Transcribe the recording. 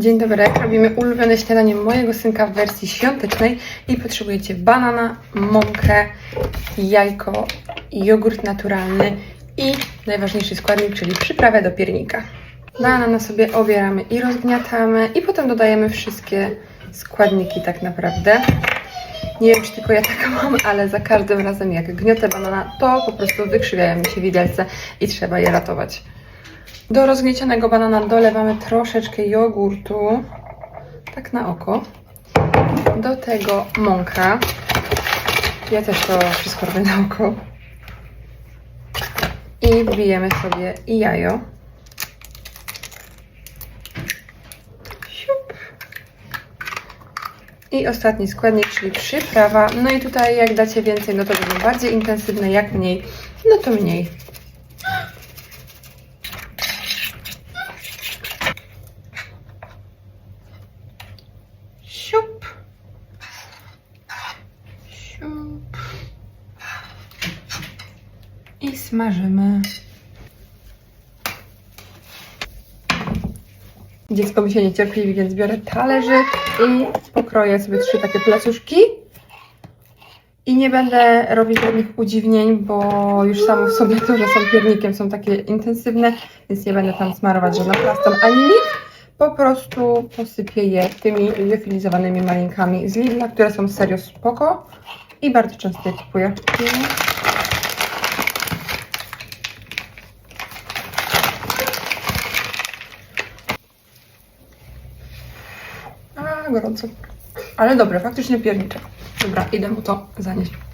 Dzień dobry, robimy ulubione śniadanie mojego synka w wersji świątecznej i potrzebujecie banana, mąkę, jajko, jogurt naturalny i najważniejszy składnik, czyli przyprawę do piernika. Banana sobie obieramy i rozgniatamy i potem dodajemy wszystkie składniki tak naprawdę. Nie wiem, czy tylko ja tak mam, ale za każdym razem jak gniotę banana, to po prostu wykrzywiają mi się widelce i trzeba je ratować. Do rozgniecionego banana dolewamy troszeczkę jogurtu, tak na oko. Do tego mąka. Ja też to wszystko robię na oko. I wbijemy sobie jajo. I ostatni składnik, czyli przyprawa. No i tutaj jak dacie więcej, no to będą bardziej intensywne, jak mniej, no to mniej. Siup. Siup. I smażymy. Dziecko mi się niecierpliwi, więc biorę talerzyk i pokroję sobie trzy takie placuszki. I nie będę robić żadnych udziwnień, bo już samo w sobie to, że są piernikiem, są takie intensywne, więc nie będę tam smarować żadną pastą ani nic. Po prostu posypię je tymi liofilizowanymi malinkami z Lidla, które są serio spoko i bardzo często je kupuję. A, gorąco. Ale dobre, faktycznie piernicze. Dobra, idę mu to zanieść.